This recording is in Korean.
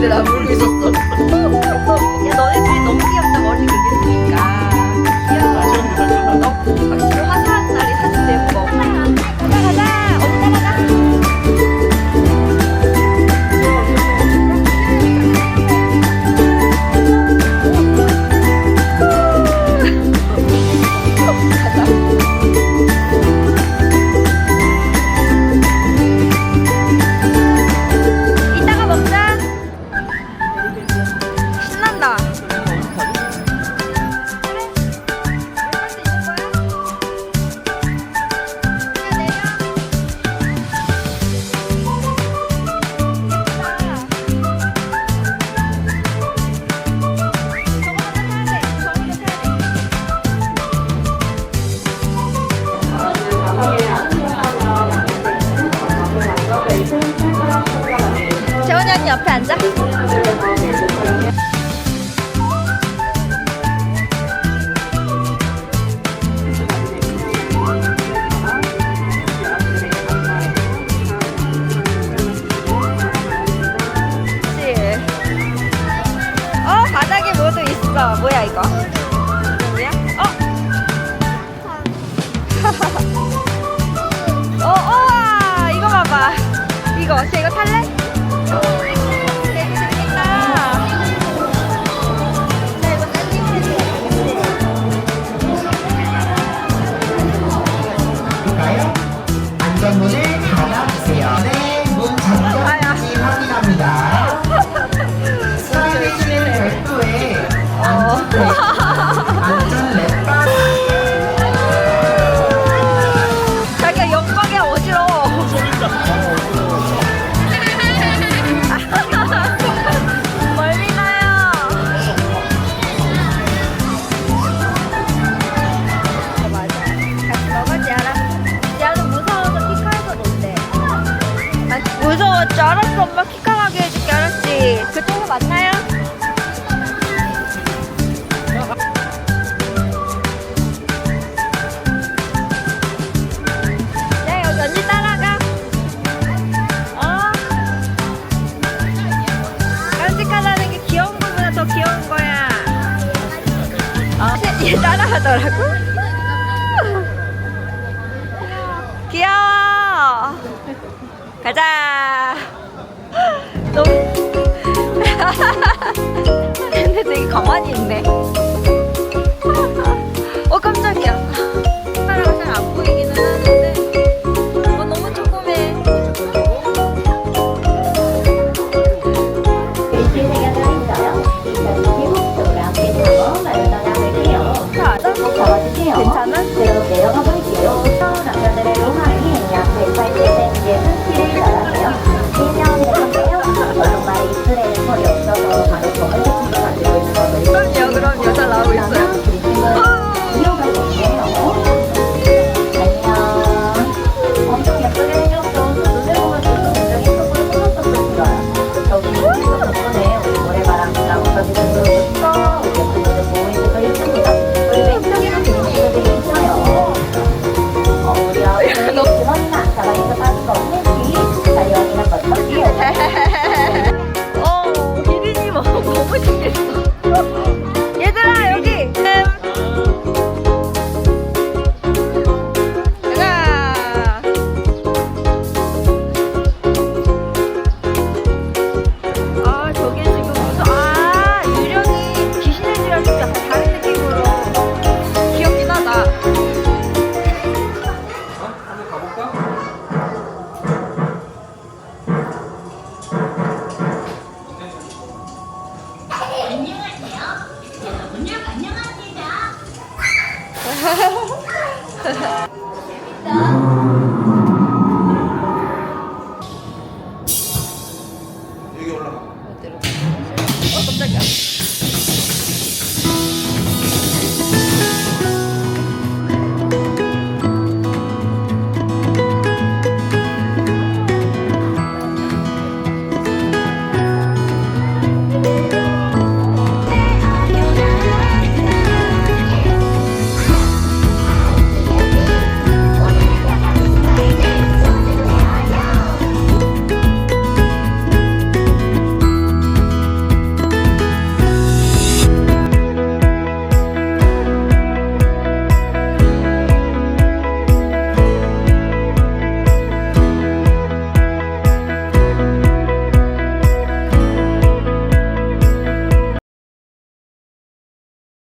근데 나 물고 있었어. 옆에 앉아. 확인합니다. 수납해주는 별도의 안전 안전 랩바 자기가 옆방에 어지러워. 멀리 가요. 맞아. 같이 먹어 지아라 지아는 무서워서 키카에서 논대. 아, 무서웠지 알았어 엄마 키 만나요? 따라가. 어? 어, 얘 따라하더라고? 귀여워. 가자 가만히 있네 어 깜짝이야 카메라가 잘 안 보이기는 하는데 어 너무 조그매. 괜찮아? 그리고 내려가 볼게요. 남자들의 로망이 살때 생기는 길을 따라가요. 인형이 되는데요. 얼룩말이 입술에 털이 없어서 바로 저걸 조 全明星